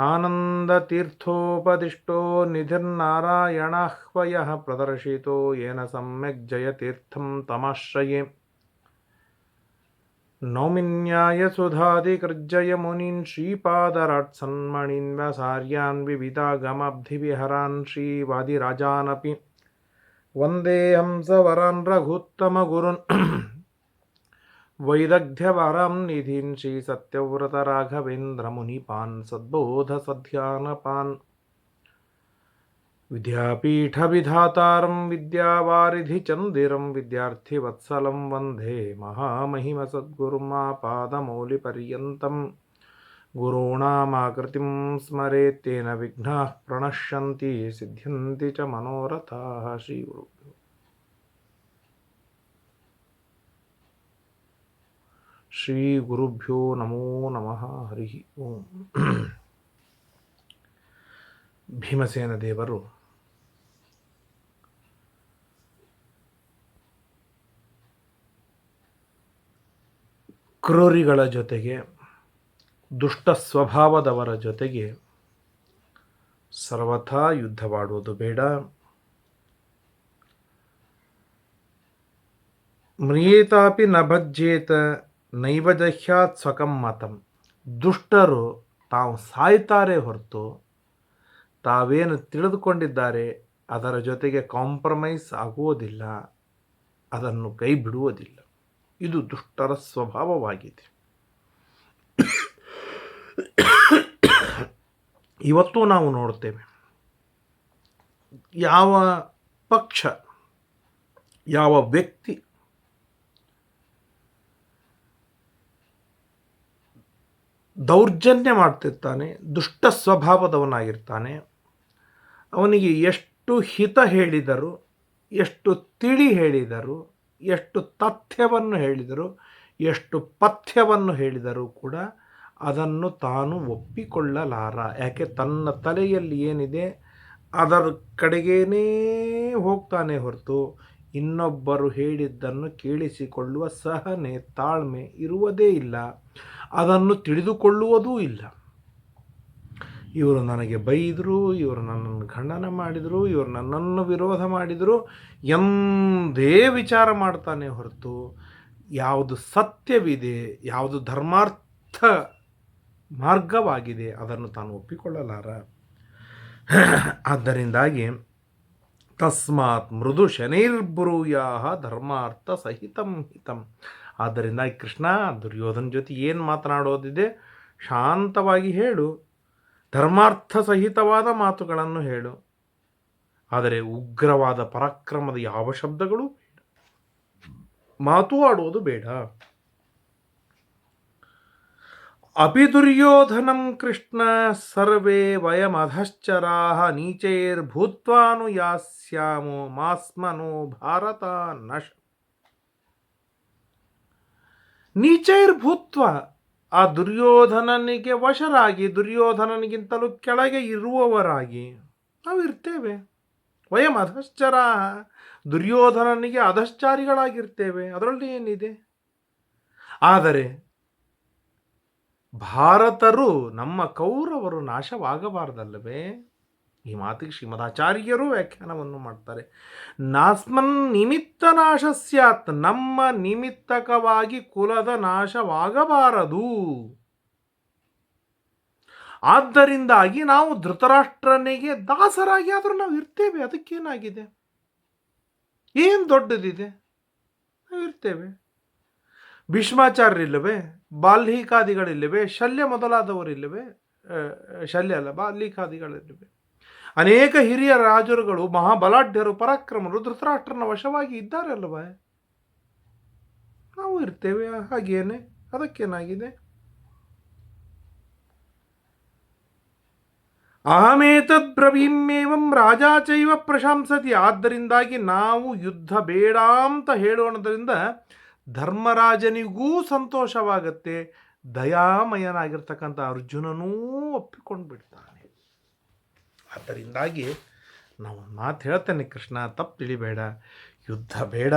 आनन्दतीर्थोपदिष्टो निधिर्नारायणाह्वयः प्रदर्शितो येन सम्यक् जयतीर्थं तमाश्रये। नौमिन्यायसुधादिकृज्जय मुनीन् श्रीपादराट्सन्मणीन् व्यासार्यान् विविधागमाब्धिविहरान् श्रीवादिराजानपि। वंदे हंसवरान् रघुत्तमगुरुन् वैदग्ध्यवरं निधीन् श्रीसत्यव्रतराघवेन्द्रमुनिपान् सद्बोधसध्यानपान्। विद्यापीठविधातारं विद्यावारिधिचन्दिरं विद्यार्थिवत्सलं वंदे महामहिमसद्गुरुमापादमौलिपर्यन्तं। गुरूणामाकृतिं स्मरेत् तेन विघ्नाः प्रणश्यन्ति, सिद्ध्यन्ति च मनोरथाः श्रीगुरुभ्यो। ಶ್ರೀಗುರುಭ್ಯೋ ನಮೋ ನಮಃ ಹರಿ ಓಂ ಭೀಮಸೇನ ದೇವರು ಕ್ರೂರಿಗಳ ಜೊತೆಗೆ, ದುಷ್ಟ ಸ್ವಭಾವದವರ ಜೊತೆಗೆ ಸರ್ವಥಾ ಯುದ್ಧವಾಡುವುದು ಬೇಡ. ಮ್ರಿಯೇತಾಪಿ ನ ಭಜ್ಯೇತ ನೈವ ದಹ್ಯಾತ್ ಸ್ವಕಂ ಮತಂ. ದುಷ್ಟರು ತಾವು ಸಾಯ್ತಾರೆ ಹೊರತು ತಾವೇನು ತಿಳಿದುಕೊಂಡಿದ್ದಾರೆ ಅದರ ಜೊತೆಗೆ ಕಾಂಪ್ರಮೈಸ್ ಆಗುವುದಿಲ್ಲ, ಅದನ್ನು ಕೈ ಬಿಡುವುದಿಲ್ಲ ಇದು ದುಷ್ಟರ ಸ್ವಭಾವವಾಗಿದೆ. ಇವತ್ತು ನಾವು ನೋಡ್ತೇವೆ ಯಾವ ಪಕ್ಷ, ಯಾವ ವ್ಯಕ್ತಿ ದೌರ್ಜನ್ಯ ಮಾಡ್ತಿರ್ತಾನೆ, ದುಷ್ಟ ಸ್ವಭಾವದವನಾಗಿರ್ತಾನೆ. ಅವನಿಗೆ ಎಷ್ಟು ಹಿತ ಹೇಳಿದರು, ಎಷ್ಟು ತಿಳಿ ಹೇಳಿದರು, ಎಷ್ಟು ತಥ್ಯವನ್ನು ಹೇಳಿದರು, ಎಷ್ಟು ಪಥ್ಯವನ್ನು ಹೇಳಿದರೂ ಕೂಡ ಅದನ್ನು ತಾನು ಒಪ್ಪಿಕೊಳ್ಳಲಾರ. ಯಾಕೆ? ತನ್ನ ತಲೆಯಲ್ಲಿ ಏನಿದೆ, ಅದರ ಕಡೆಗೇನೇ ಹೋಗ್ತಾನೆ ಹೊರತು. ಇನ್ನೊಬ್ಬರು ಹೇಳಿದ್ದನ್ನು ಕೇಳಿಸಿಕೊಳ್ಳುವ ಸಹನೆ ತಾಳ್ಮೆ ಇರುವುದೇ ಇಲ್ಲ, ಅದನ್ನು ತಿಳಿದುಕೊಳ್ಳುವುದೂ ಇಲ್ಲ. ಇವರು ನನಗೆ ಬೈದರು, ಇವರು ನನ್ನನ್ನು ಖಂಡನ ಮಾಡಿದರು, ಇವರು ನನ್ನನ್ನು ವಿರೋಧ ಮಾಡಿದರು, ಎಂದೇ ವಿಚಾರ ಮಾಡ್ತಾನೆ ಹೊರತು ಯಾವುದು ಸತ್ಯವಿದೆ, ಯಾವುದು ಧರ್ಮಾರ್ಥ ಮಾರ್ಗವಾಗಿದೆ ಅದನ್ನು ತಾನು ಒಪ್ಪಿಕೊಳ್ಳಲಾರ. ಆದ್ದರಿಂದಾಗಿ ತಸ್ಮಾತ್ ಮೃದು ಶನೈರ್ಬ್ರೂಯಾ ಧರ್ಮಾರ್ಥ ಸಹಿತಂ ಹಿತಂ. ಆದ್ದರಿಂದ ಕೃಷ್ಣ ದುರ್ಯೋಧನ ಜೊತೆ ಏನು ಮಾತನಾಡೋದಿದೆ? ಶಾಂತವಾಗಿ ಹೇಳು. ಧರ್ಮಾರ್ಥ ಸಹಿತವಾದ ಮಾತುಗಳನ್ನು ಹೇಳು. ಆದರೆ ಉಗ್ರವಾದ ಪರಾಕ್ರಮದ ಯಾವ ಶಬ್ದಗಳು? ಮಾತು ಆಡುವುದು ಬೇಡ. ಅಪಿ ದುರ್ಯೋಧನಂ ಕೃಷ್ಣ ಸರ್ವೇ ವಯಮಧಶ್ಚರಾ ನೀಚೈರ್ಭೂತ್ವಾನು ಯಾಸ್ಯಾಮೋ ಮಾಸ್ಮನೋ ಭಾರತ ನಶ ನೀಚೈರ್ಭೂತ್ವ ಆ ದುರ್ಯೋಧನನಿಗೆ ವಶರಾಗಿ, ದುರ್ಯೋಧನನಿಗಿಂತಲೂ ಕೆಳಗೆ ಇರುವವರಾಗಿ ನಾವು ಇರ್ತೇವೆ. ವಯಂ ಅಧಶ್ಚರ ದುರ್ಯೋಧನನಿಗೆ ಅಧಶ್ಚಾರಿಗಳಾಗಿರ್ತೇವೆ. ಅದರಲ್ಲಿ ಏನಿದೆ? ಆದರೆ ಭಾರತರು ನಮ್ಮ ಕೌರವರು ನಾಶವಾಗಬಾರದಲ್ಲವೇ? ಈ ಮಾತಿಗೆ ಶ್ರೀಮದಾಚಾರ್ಯರು ವ್ಯಾಖ್ಯಾನವನ್ನು ಮಾಡ್ತಾರೆ. ನಾಸ್ಮನ್ ನಿಮಿತ್ತ ನಾಶ ಸ್ಯಾತ್, ನಮ್ಮ ನಿಮಿತ್ತಕವಾಗಿ ಕುಲದ ನಾಶವಾಗಬಾರದು. ಆದ್ದರಿಂದಾಗಿ ನಾವು ಧೃತರಾಷ್ಟ್ರನಿಗೆ ದಾಸರಾಗಿ ಆದರೂ ನಾವು ಇರ್ತೇವೆ. ಅದಕ್ಕೇನಾಗಿದೆ? ಏನು ದೊಡ್ಡದಿದೆ? ನಾವು ಇರ್ತೇವೆ ಭೀಷ್ಮಾಚಾರ್ಯರಿಲ್ಲವೇ? ಬಾಲ್ಹೀಕಾದಿಗಳಿಲ್ಲವೇ? ಶಲ್ಯ ಮೊದಲಾದವರಿಲ್ಲವೇ? ಶಲ್ಯ ಅಲ್ಲ, ಬಾಲ್ಹೀಕಾದಿಗಳಿಲ್ಲವೆ? ಅನೇಕ ಹಿರಿಯ ರಾಜರುಗಳು, ಮಹಾಬಲಾಢ್ಯರು, ಪರಾಕ್ರಮರು, ಧೃತರಾಷ್ಟ್ರನ ವಶವಾಗಿ ಇದ್ದಾರೆ ಅಲ್ವಾ ನಾವು ಇರ್ತೇವೆ, ಹಾಗೇನೆ, ಅದಕ್ಕೇನಾಗಿದೆ? ಅಹಮೇತದ್ ಬ್ರವೀಮ್ಯೇವಂ ರಾಜ ಚೈವ ಪ್ರಶಂಸತಿ, ಆದ್ದರಿಂದಾಗಿ ನಾವು ಯುದ್ಧ ಬೇಡ ಅಂತ ಹೇಳೋಣದ್ರಿಂದ ಧರ್ಮರಾಜನಿಗೂ ಸಂತೋಷವಾಗತ್ತೆ. ದಯಾಮಯನಾಗಿರ್ತಕ್ಕಂಥ ಅರ್ಜುನನೂ ಒಪ್ಪಿಕೊಂಡು ಬಿಡ್ತಾನೆ ಆದ್ದರಿಂದಾಗಿ ನಾವು ಒಂದು ಮಾತು ಹೇಳ್ತೇನೆ ಕೃಷ್ಣ, ತಪ್ಪು ತಿಳಿಬೇಡ. ಯುದ್ಧ ಬೇಡ.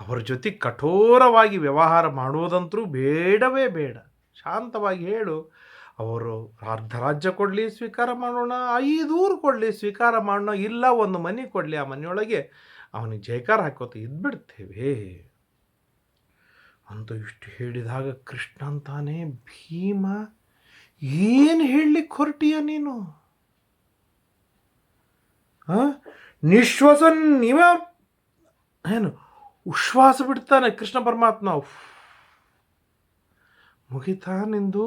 ಅವರ ಜೊತೆ ಕಠೋರವಾಗಿ ವ್ಯವಹಾರ ಮಾಡುವುದಂತರೂ ಬೇಡವೇ ಬೇಡ. ಶಾಂತವಾಗಿ ಹೇಳು. ಅವರು ಅರ್ಧ ರಾಜ್ಯ ಕೊಡಲಿ, ಸ್ವೀಕಾರ ಮಾಡೋಣ. ಐದೂರು ಕೊಡಲಿ, ಸ್ವೀಕಾರ ಮಾಡೋಣ. ಇಲ್ಲ, ಒಂದು ಮನೆ ಕೊಡಲಿ. ಆ ಮನೆಯೊಳಗೆ ಅವನಿಗೆ ಜಯಕಾರ ಹಾಕೋತ ಇದ್ಬಿಡ್ತೇವೆ. ಅಂತ ಇಷ್ಟು ಹೇಳಿದಾಗ ಕೃಷ್ಣ ಅಂತಾನೆ, ಭೀಮ, ಏನು ಹೇಳಲಿಕ್ಕೆ ಹೊರಟಿಯ ನೀನು? ನಿಶ್ವಾಸನ್ ನಿಮ ಏನು, ಉಶ್ವಾಸ ಬಿಡ್ತಾನೆ ಕೃಷ್ಣ ಪರಮಾತ್ಮ. ಮುಗಿತಾ ನಿಂದು,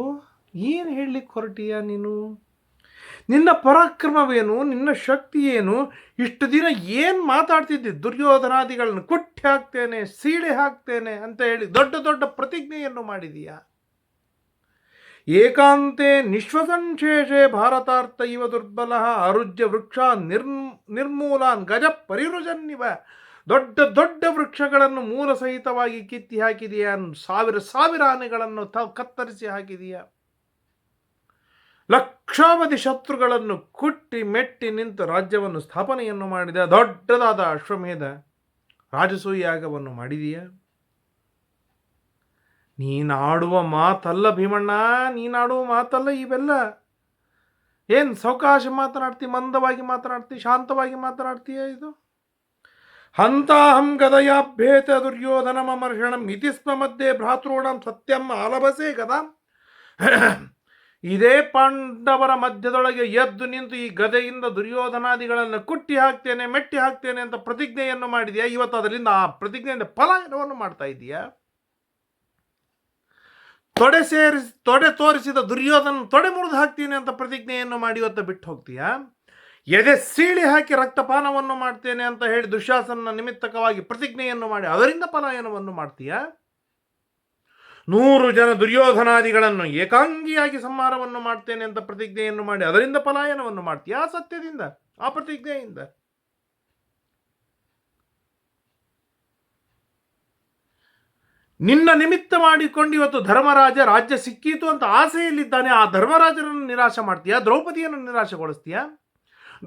ಏನು ಹೇಳಲಿಕ್ಕೆ ಹೊರಟಿಯ ನೀನು? ನಿನ್ನ ಪರಾಕ್ರಮವೇನು? ನಿನ್ನ ಶಕ್ತಿ ಏನು ಇಷ್ಟು ದಿನ ಏನು ಮಾತಾಡ್ತಿದ್ದೆ? ದುರ್ಯೋಧನಾದಿಗಳನ್ನು ಕುಟ್ಟಿ ಹಾಕ್ತೇನೆ, ಸೀಳೆ ಹಾಕ್ತೇನೆ ಅಂತ ಹೇಳಿ ದೊಡ್ಡ ದೊಡ್ಡ ಪ್ರತಿಜ್ಞೆಯನ್ನು ಮಾಡಿದೀಯಾ. ಏಕಾಂತೆ ನಿಶ್ವಸಂಶೇಷೆ ಭಾರತಾರ್ಥ ಇವ ದುರ್ಬಲ, ಅರುಜ್ಯ ವೃಕ್ಷ ನಿರ್ ನಿರ್ಮೂಲಾನ್ ಗಜ ಪರಿರುಜನ್ನಿವ. ದೊಡ್ಡ ದೊಡ್ಡ ವೃಕ್ಷಗಳನ್ನು ಮೂಲ ಸಹಿತವಾಗಿ ಕಿತ್ತಿ ಹಾಕಿದೆಯಾ, ಸಾವಿರ ಸಾವಿರ ಆನೆಗಳನ್ನು ಕತ್ತರಿಸಿ ಹಾಕಿದೆಯಾ. ಲಕ್ಷಾವಧಿ ಶತ್ರುಗಳನ್ನು ಕುಟ್ಟಿ ಮೆಟ್ಟಿ ನಿಂತು ರಾಜ್ಯವನ್ನು ಸ್ಥಾಪನೆಯನ್ನು ಮಾಡಿದ. ದೊಡ್ಡದಾದ ಅಶ್ವಮೇಧ ರಾಜಸೂಯಾಗವನ್ನು ಮಾಡಿದೀಯ? ನೀನಾಡುವ ಮಾತಲ್ಲ ಭೀಮಣ್ಣ, ನೀನಾಡುವ ಮಾತಲ್ಲ ಇವೆಲ್ಲ. ಏನು ಸಾವಕಾಶ ಮಾತನಾಡ್ತಿ, ಮಂದವಾಗಿ ಮಾತನಾಡ್ತಿ, ಶಾಂತವಾಗಿ ಮಾತನಾಡ್ತೀಯ ಇದು? ಹಂತಾಹಂ ಗದಯಾಭ್ಯೇತ ದುರ್ಯೋಧನ ಮಮರ್ಷಣಂ ಇತಿ ಸ್ಮ ಮಧ್ಯೆ ಭ್ರಾತೃಣಂ ಸತ್ಯಂ ಆಲಭಸೆ ಗದಾ. ಇದೇ ಪಾಂಡವರ ಮಧ್ಯದೊಳಗೆ ಎದ್ದು ನಿಂತು ಈ ಗದೆಯಿಂದ ದುರ್ಯೋಧನಾದಿಗಳನ್ನು ಕುಟ್ಟಿ ಹಾಕ್ತೇನೆ, ಮೆಟ್ಟಿ ಹಾಕ್ತೇನೆ ಅಂತ ಪ್ರತಿಜ್ಞೆಯನ್ನು ಮಾಡಿದೆಯಾ? ಇವತ್ತು ಅದರಿಂದ ಆ ಪ್ರತಿಜ್ಞೆಯಿಂದ ಫಲಾಯನವನ್ನು ಮಾಡ್ತಾ ಇದೆಯಾ ತೊಡೆ ಸೇರಿಸಿ ತೊಡೆ ತೋರಿಸಿದ ದುರ್ಯೋಧನ ತೊಡೆ ಮುರಿದು ಹಾಕ್ತೀನಿ ಅಂತ ಪ್ರತಿಜ್ಞೆಯನ್ನು ಮಾಡಿ ಇವತ್ತು ಬಿಟ್ಟು ಹೋಗ್ತೀಯಾ? ಎದೆ ಸೀಳಿ ಹಾಕಿ ರಕ್ತಪಾನವನ್ನು ಮಾಡ್ತೇನೆ ಅಂತ ಹೇಳಿ ದುಶಾಸನ ನಿಮಿತ್ತಕವಾಗಿ ಪ್ರತಿಜ್ಞೆಯನ್ನು ಮಾಡಿ ಅದರಿಂದ ಪಲಾಯನವನ್ನು ಮಾಡ್ತೀಯಾ? ನೂರು ಜನ ದುರ್ಯೋಧನಾದಿಗಳನ್ನು ಏಕಾಂಗಿಯಾಗಿ ಸಂಹಾರವನ್ನು ಮಾಡ್ತೇನೆ ಅಂತ ಪ್ರತಿಜ್ಞೆಯನ್ನು ಮಾಡಿ, ಅದರಿಂದ ಪಲಾಯನವನ್ನು ಮಾಡ್ತೀಯ? ಆ ಸತ್ಯದಿಂದ, ಆ ಪ್ರತಿಜ್ಞೆಯಿಂದ. ನಿನ್ನ ನಿಮಿತ್ತ ಮಾಡಿಕೊಂಡು ಇವತ್ತು ಧರ್ಮರಾಜ ರಾಜ್ಯ ಸಿಕ್ಕೀತು ಅಂತ ಆಸೆಯಲ್ಲಿದ್ದಾನೆ. ಆ ಧರ್ಮರಾಜನನ್ನು ನಿರಾಶೆ ಮಾಡ್ತೀಯಾ? ದ್ರೌಪದಿಯನ್ನು ನಿರಾಶೆಗೊಳಿಸ್ತೀಯಾ?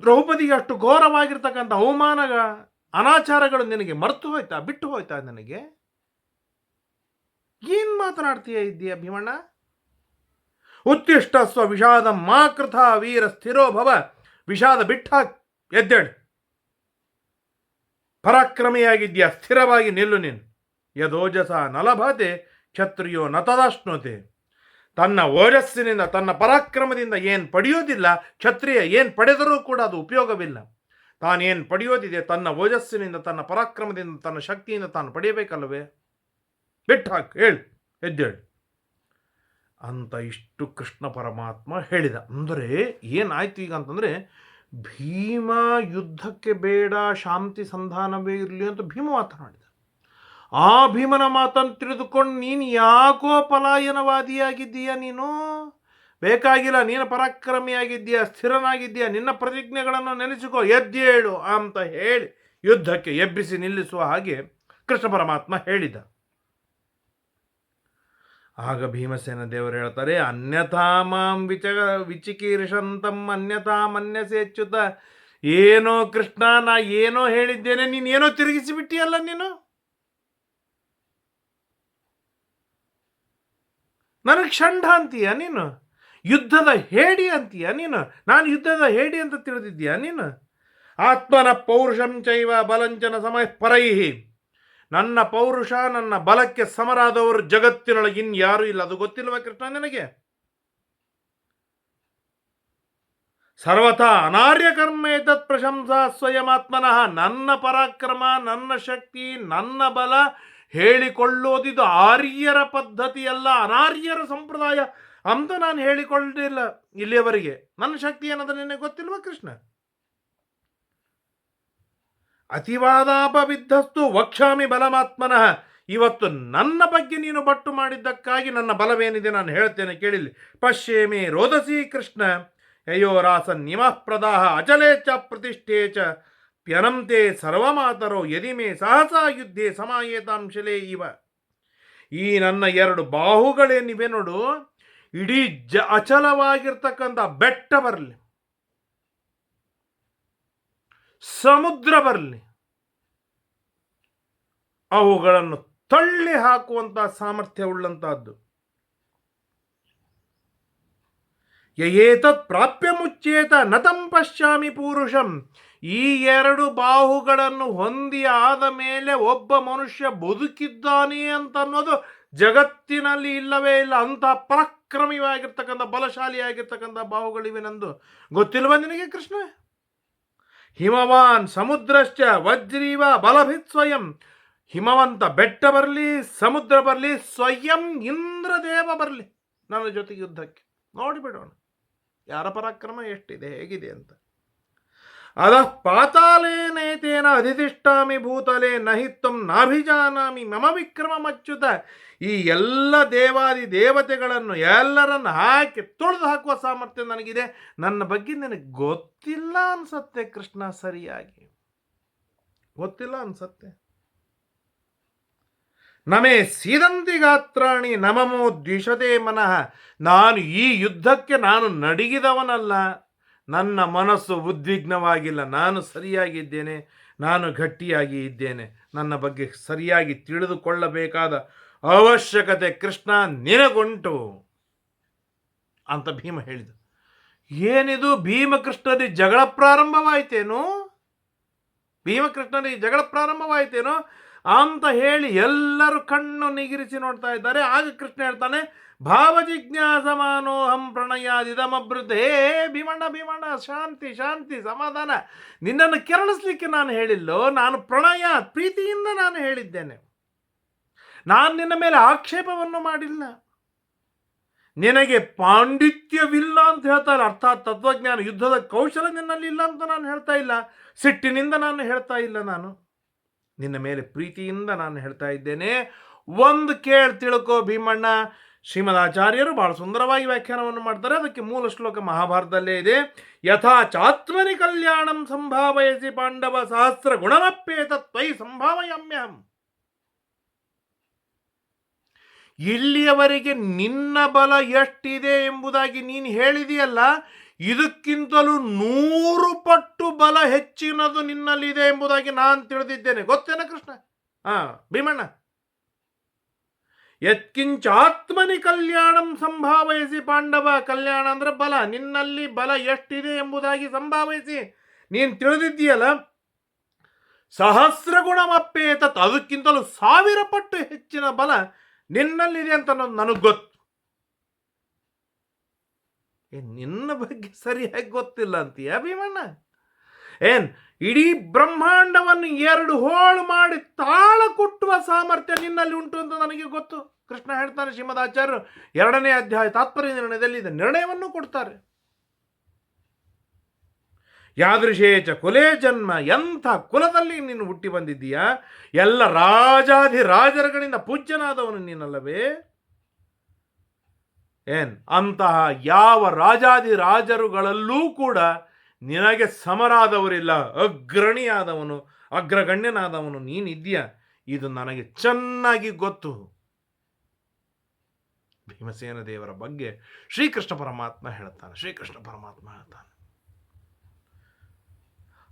ದ್ರೌಪದಿಗೆ ಅಷ್ಟು ಘೋರವಾಗಿರ್ತಕ್ಕಂಥ ಅವಮಾನ ಅನಾಚಾರಗಳು ನಿನಗೆ ಮರೆತು ಹೋಯ್ತಾ, ಬಿಟ್ಟು ಹೋಯ್ತಾ ನನಗೆ? ಏನ್ ಮಾತನಾಡ್ತೀಯ ಇದ್ದೀಯ ಭೀಮಣ್ಣ ಉತ್ತಿಷ್ಟ ಸ್ವ ವಿಷಾದ ಮಾ ಕೃತ ವೀರ ಸ್ಥಿರೋಭವ, ವಿಷಾದ ಬಿಟ್ಟ ಎದ್ದೇಳು. ಪರಾಕ್ರಮಿಯಾಗಿದ್ಯಾ, ಸ್ಥಿರವಾಗಿ ನಿಲ್ಲು ನೀನು. ಯದೋಜಸ ನಲಭತೆ, ಕ್ಷತ್ರಿಯೋ ನತದಾಶ್ನೋತೆ. ತನ್ನ ಓಜಸ್ಸಿನಿಂದ, ತನ್ನ ಪರಾಕ್ರಮದಿಂದ ಏನು ಪಡೆಯೋದಿಲ್ಲ, ಕ್ಷತ್ರಿಯ ಏನು ಪಡೆದರೂ ಕೂಡ ಅದು ಉಪಯೋಗವಿಲ್ಲ. ತಾನೇನು ಪಡೆಯೋದಿದೆ, ತನ್ನ ಓಜಸ್ಸಿನಿಂದ, ತನ್ನ ಪರಾಕ್ರಮದಿಂದ, ತನ್ನ ಶಕ್ತಿಯಿಂದ ತಾನು ಪಡೆಯಬೇಕಲ್ಲವೇ? ಬಿಟ್ಟು ಹಾಕು ಹೇಳಿ, ಎದ್ದೇಳು. ಅಂತ ಇಷ್ಟು ಕೃಷ್ಣ ಪರಮಾತ್ಮ ಹೇಳಿದ. ಅಂದರೆ ಏನಾಯ್ತು ಈಗ ಅಂತಂದರೆ, ಭೀಮ ಯುದ್ಧಕ್ಕೆ ಬೇಡ, ಶಾಂತಿ ಸಂಧಾನವೇ ಇರಲಿ ಅಂತ ಭೀಮ ಮಾತನಾಡಿದ. ಆ ಭೀಮನ ಮಾತನ್ನು ತಿಳಿದುಕೊಂಡು, ನೀನು ಯಾಕೋ ಪಲಾಯನವಾದಿಯಾಗಿದ್ದೀಯ ನೀನು? ಬೇಕಾಗಿಲ್ಲ, ನೀನು ಪರಾಕ್ರಮಿಯಾಗಿದ್ದೀಯ, ಸ್ಥಿರನಾಗಿದ್ದೀಯ, ನಿನ್ನ ಪ್ರತಿಜ್ಞೆಗಳನ್ನು ನೆನೆಸಿಕೋ, ಎದ್ದೇಳು ಅಂತ ಹೇಳಿ ಯುದ್ಧಕ್ಕೆ ಎಬ್ಬಿಸಿ ನಿಲ್ಲಿಸುವ ಹಾಗೆ ಕೃಷ್ಣ ಪರಮಾತ್ಮ ಹೇಳಿದ. ಆಗ ಭೀಮಸೇನ ದೇವರು ಹೇಳ್ತಾರೆ ಅನ್ಯಥಾ ಮಾಂ ವಿಚ ವಿಚಿಕೀರ್ಷಂತಂ ಅನ್ಯಥಾ ಮನ್ಯಸೇಚ್ಯುತ ಏನೋ ಕೃಷ್ಣ, ನಾ ಏನೋ ಹೇಳಿದ್ದೇನೆ, ನೀನು ಏನೋ ತಿರುಗಿಸಿಬಿಟ್ಟಿಯಲ್ಲ ನೀನು? ನನಗೆ ಷಂಡ ಅಂತೀಯ ನೀನು? ಯುದ್ಧದ ಹೇಡಿ ಅಂತೀಯ ನೀನು? ನಾನು ಯುದ್ಧದ ಹೇಡಿ ಅಂತ ತಿಳಿದಿದ್ದೀಯ ನೀನು? ಆತ್ಮನ ಪೌರುಷಂ ಚೈವ ಬಲಂಚನ ಸಮಯ ಪರೈಹಿ. ನನ್ನ ಪೌರುಷ, ನನ್ನ ಬಲಕ್ಕೆ ಸಮರಾದವರು ಜಗತ್ತಿನೊಳಗೆ ಇನ್ಯಾರೂ ಇಲ್ಲ. ಅದು ಗೊತ್ತಿಲ್ವಾ ಕೃಷ್ಣ ನಿನಗೆ? ಸರ್ವಥಾ ಅನಾರ್ಯ ಕರ್ಮ ಪ್ರಶಂಸಾ ಸ್ವಯಮಾತ್ಮನಃ. ನನ್ನ ಪರಾಕ್ರಮ, ನನ್ನ ಶಕ್ತಿ, ನನ್ನ ಬಲ ಹೇಳಿಕೊಳ್ಳೋದಿದು ಆರ್ಯರ ಪದ್ಧತಿಯಲ್ಲ, ಅನಾರ್ಯರ ಸಂಪ್ರದಾಯ ಅಂತ ನಾನು ಹೇಳಿಕೊಳ್ಳಿಲ್ಲ ಇಲ್ಲಿಯವರೆಗೆ. ನನ್ನ ಶಕ್ತಿ ಏನದ ನಿನಗೆ ಗೊತ್ತಿಲ್ವಾ ಕೃಷ್ಣ? ಅತಿವಾದಾಪವಿದ್ಧಸ್ತು ವಕ್ಷಾಮಿ ಬಲಮಾತ್ಮನಃ, ಇವತ್ತು ನನ್ನ ಬಗ್ಗೆ ನೀನು ಬಟ್ಟು ಮಾಡಿದ್ದಕ್ಕಾಗಿ ನನ್ನ ಬಲವೇನಿದೆ ನಾನು ಹೇಳ್ತೇನೆ ಕೇಳಿಲ್ಲಿ. ಪಶ್ಯೇಮೇ ರೋದಸಿ ಕೃಷ್ಣ ಅಯ್ಯೋ ರಾಸ ನಿಮಃ ಪ್ರದಾಹ ಅಚಲೇ ಚ ಪ್ರತಿಷ್ಠೆ ಚ, ಪ್ಯನಂತೆ ಸರ್ವಮಾತರೋ ಯದಿಮೇ ಸಹಸಾ ಯುದ್ಧೆ ಸಮಾಯೇತಾಂಶಲೇ ಇವ. ಈ ನನ್ನ ಎರಡು ಬಾಹುಗಳೇನಿವೆ ನೋಡು, ಇಡೀ ಜ ಅಚಲವಾಗಿರ್ತಕ್ಕಂಥ ಬೆಟ್ಟ ಬರಲಿ. ಸಮುದ್ರ ಬರಲಿ. ಅವುಗಳನ್ನು ತಳ್ಳಿ ಹಾಕುವಂತಹ ಸಾಮರ್ಥ್ಯ ಉಳ್ಳಂತಹದ್ದು. ಯಯೇತತ್ ಪ್ರಾಪ್ಯ ಮುಚ್ಚೇತ ನತಂ ಪಶ್ಯಾಮಿ ಪುರುಷಂ. ಈ ಎರಡು ಬಾಹುಗಳನ್ನು ಹೊಂದಿ ಆದ ಮೇಲೆ ಒಬ್ಬ ಮನುಷ್ಯ ಬದುಕಿದ್ದಾನೆ ಅಂತ ಅನ್ನೋದು ಜಗತ್ತಿನಲ್ಲಿ ಇಲ್ಲವೇ ಇಲ್ಲ. ಅಂತ ಪರಾಕ್ರಮಿಯಾಗಿರ್ತಕ್ಕಂಥ ಬಲಶಾಲಿಯಾಗಿರ್ತಕ್ಕಂಥ ಬಾಹುಗಳಿವೆ ನಂದು ಗೊತ್ತಿಲ್ವಾ ನಿನಗೆ ಕೃಷ್ಣ? ಹಿಮವಾನ್ ಸಮುದ್ರಶ್ಚ ವಜ್ರೀವ ಬಲಭಿತ್ ಸ್ವಯಂ. ಹಿಮವಂತ ಬೆಟ್ಟ ಬರಲಿ, ಸಮುದ್ರ ಬರಲಿ, ಸ್ವಯಂ ಇಂದ್ರದೇವ ಬರಲಿ. ನನ್ನ ಜೊತೆಗೆ ಯುದ್ಧಕ್ಕೆ. ನೋಡಿಬಿಡೋಣ ಯಾರ ಪರಾಕ್ರಮ ಎಷ್ಟಿದೆ, ಹೇಗಿದೆ ಅಂತ. ಅದ ಪಾತಾಲೇನೇತೇನ ಅಧಿತಿಷ್ಠಾಮಿ ಭೂತಲೆ ನಹಿತ್ವಂ ನಾಭಿಜಾನಾಮಿ ಮಮ ವಿಕ್ರಮ ಮಚ್ಚುತ ಈ ಎಲ್ಲ ದೇವಾದಿ ದೇವತೆಗಳನ್ನು ಎಲ್ಲರನ್ನು ಹಾಕಿ ತೊಳೆದು ಹಾಕುವ ಸಾಮರ್ಥ್ಯ ನನಗಿದೆ. ನನ್ನ ಬಗ್ಗೆ ನನಗೆ ಗೊತ್ತಿಲ್ಲ ಅನ್ಸತ್ತೆ ಕೃಷ್ಣ ಸರಿಯಾಗಿ. ಗೊತ್ತಿಲ್ಲ ಅನ್ಸತ್ತೆ. ನಮೇ ಸೀದಂತಿ ಗಾತ್ರಾಣಿ ನಮಮೋ ದ್ವಿಷದೇ ಮನಃ. ನಾನು ಈ ಯುದ್ಧಕ್ಕೆ ನಾನು ನಡಿಗಿದವನಲ್ಲ. ನನ್ನ ಮನಸ್ಸು ಉದ್ವಿಗ್ನವಾಗಿಲ್ಲ. ನಾನು ಸರಿಯಾಗಿದ್ದೇನೆ. ನಾನು ಗಟ್ಟಿಯಾಗಿ ಇದ್ದೇನೆ. ನನ್ನ ಬಗ್ಗೆ ಸರಿಯಾಗಿ ತಿಳಿದುಕೊಳ್ಳಬೇಕಾದ ಅವಶ್ಯಕತೆ ಕೃಷ್ಣ ನಿನಗುಂಟು ಅಂತ ಭೀಮ ಹೇಳಿದ. ಏನಿದು? ಭೀಮಕೃಷ್ಣರಿಗೆ ಜಗಳ ಪ್ರಾರಂಭವಾಯಿತೇನು? ಭೀಮಕೃಷ್ಣರಿಗೆ ಜಗಳ ಪ್ರಾರಂಭವಾಯಿತೇನೋ? ಅಂತ ಹೇಳಿ ಎಲ್ಲರೂ ಕಣ್ಣು ನಿಗಿರಿಸಿ ನೋಡ್ತಾ ಇದ್ದಾರೆ. ಆಗ ಕೃಷ್ಣ ಹೇಳ್ತಾನೆ, ಭಾವಜಿಜ್ಞಾಸಮಾನೋಹಂ ಪ್ರಣಯಾದಿದಮಬೃದ್ಧ ಹೇ ಭೀಮಣ್ಣ ಭೀಮಣ್ಣ, ಶಾಂತಿ ಶಾಂತಿ, ಸಮಾಧಾನ. ನಿನ್ನನ್ನು ಕೆರಳಿಸ್ಲಿಕ್ಕೆ ನಾನು ಹೇಳಿಲ್ಲೋ? ನಾನು ಪ್ರಣಯ, ಪ್ರೀತಿಯಿಂದ ನಾನು ಹೇಳಿದ್ದೇನೆ. ನಾನು ನಿನ್ನ ಮೇಲೆ ಆಕ್ಷೇಪವನ್ನು ಮಾಡಿಲ್ಲ. ನಿನಗೆ ಪಾಂಡಿತ್ಯವಿಲ್ಲ ಅಂತ ಹೇಳ್ತಾರೆ. ಅರ್ಥಾತ್ ತತ್ವಜ್ಞಾನ ಯುದ್ಧದ ಕೌಶಲ ನಿನ್ನಲ್ಲಿ ಇಲ್ಲ ಅಂತ ನಾನು ಹೇಳ್ತಾ ಇಲ್ಲ. ಸಿಟ್ಟಿನಿಂದ ನಾನು ಹೇಳ್ತಾ ಇಲ್ಲ ನಾನು. ನಿನ್ನ ಮೇಲೆ ಪ್ರೀತಿಯಿಂದ ನಾನು ಹೇಳ್ತಾ ಇದ್ದೇನೆ. ಒಂದು ಕೇಳಿ ತಿಳ್ಕೋ ಭೀಮಣ್ಣ. ಶ್ರೀಮದಾಚಾರ್ಯರು ಬಹಳ ಸುಂದರವಾಗಿ ವ್ಯಾಖ್ಯಾನವನ್ನು ಮಾಡ್ತಾರೆ. ಅದಕ್ಕೆ ಮೂಲ ಶ್ಲೋಕ ಮಹಾಭಾರತದಲ್ಲೇ ಇದೆ. ಯಥಾ ಚಾತ್ಮನಿ ಕಲ್ಯಾಣಂ ಸಂಭಾವಯಸಿ ಪಾಂಡವ ಸಹಸ್ರ ಗುಣಮಪ್ಪೇತ ತ್ವೈ ಸಂಭಾವಯಾಮ್ಯಹಂ. ಇಲ್ಲಿಯವರೆಗೆ ನಿನ್ನ ಬಲ ಎಷ್ಟಿದೆ ಎಂಬುದಾಗಿ ನೀನು ಹೇಳಿದೆಯಲ್ಲ, ಇದಕ್ಕಿಂತಲೂ ನೂರು ಪಟ್ಟು ಬಲ ಹೆಚ್ಚಿನದು ನಿನ್ನಲ್ಲಿದೆ ಎಂಬುದಾಗಿ ನಾನು ತಿಳಿದಿದ್ದೇನೆ. ಗೊತ್ತೇನ ಕೃಷ್ಣ? ಹಾ ಭೀಮಣ್ಣ? ಯತ್ಕಿಂಚಾತ್ಮನಿ ಕಲ್ಯಾಣಂ ಸಂಭಾವಯಿಸಿ ಪಾಂಡವ, ಕಲ್ಯಾಣ ಅಂದ್ರೆ ಬಲ, ನಿನ್ನಲ್ಲಿ ಬಲ ಎಷ್ಟಿದೆ ಎಂಬುದಾಗಿ ಸಂಭಾವಯಿಸಿ. ನೀನು ತಿಳಿದಿದ್ದೀಯಲ್ಲ ಸಹಸ್ರ ಗುಣಮಪ್ಪೇತತ್ ಅದಕ್ಕಿಂತಲೂ ಸಾವಿರ ಪಟ್ಟು ಹೆಚ್ಚಿನ ಬಲ ನಿನ್ನಲ್ಲಿದೆ ಅಂತ ಅನ್ನೋದು ನನಗೆ ಗೊತ್ತು. ಏ, ನಿನ್ನ ಬಗ್ಗೆ ಸರಿಯಾಗಿ ಗೊತ್ತಿಲ್ಲ ಅಂತೀಯ ಭೀಮಣ್ಣ? ಏನ್, ಇಡೀ ಬ್ರಹ್ಮಾಂಡವನ್ನು ಎರಡು ಹೋಳು ಮಾಡಿ ತಾಳ ಕುಟ್ಟುವ ಸಾಮರ್ಥ್ಯ ನಿನ್ನಲ್ಲಿ ಉಂಟು ಅಂತ ನನಗೆ ಗೊತ್ತು. ಕೃಷ್ಣ ಹೇಳ್ತಾನೆ ಶ್ರೀಮದಾಚಾರ್ಯರು ಎರಡನೇ ಅಧ್ಯಾಯ ತಾತ್ಪರ್ಯ ನಿರ್ಣಯದಲ್ಲಿ ಇದೆ. ನಿರ್ಣಯವನ್ನು ಕೊಡ್ತಾರೆ. ಯಾದೃಶೇಚ ಕುಲೇ ಜನ್ಮ, ಎಂಥ ಕುಲದಲ್ಲಿ ನೀನು ಹುಟ್ಟಿ ಬಂದಿದ್ದೀಯಾ? ಎಲ್ಲ ರಾಜಾಧಿ ರಾಜರುಗಳಿಂದ ಪೂಜ್ಯನಾದವನು ನೀನಲ್ಲವೇ? ಏನ್, ಅಂತಹ ಯಾವ ರಾಜಾದಿ ರಾಜರುಗಳಲ್ಲೂ ಕೂಡ ನಿನಗೆ ಸಮರಾದವರಿಲ್ಲ, ಅಗ್ರಣಿಯಾದವನು, ಅಗ್ರಗಣ್ಯನಾದವನು ನೀನಿದ್ದೀಯ? ಇದು ನನಗೆ ಚೆನ್ನಾಗಿ ಗೊತ್ತು. ಭೀಮಸೇನ ದೇವರ ಬಗ್ಗೆ ಶ್ರೀಕೃಷ್ಣ ಪರಮಾತ್ಮ ಹೇಳ್ತಾನೆ, ಶ್ರೀಕೃಷ್ಣ ಪರಮಾತ್ಮ ಹೇಳ್ತಾನೆ.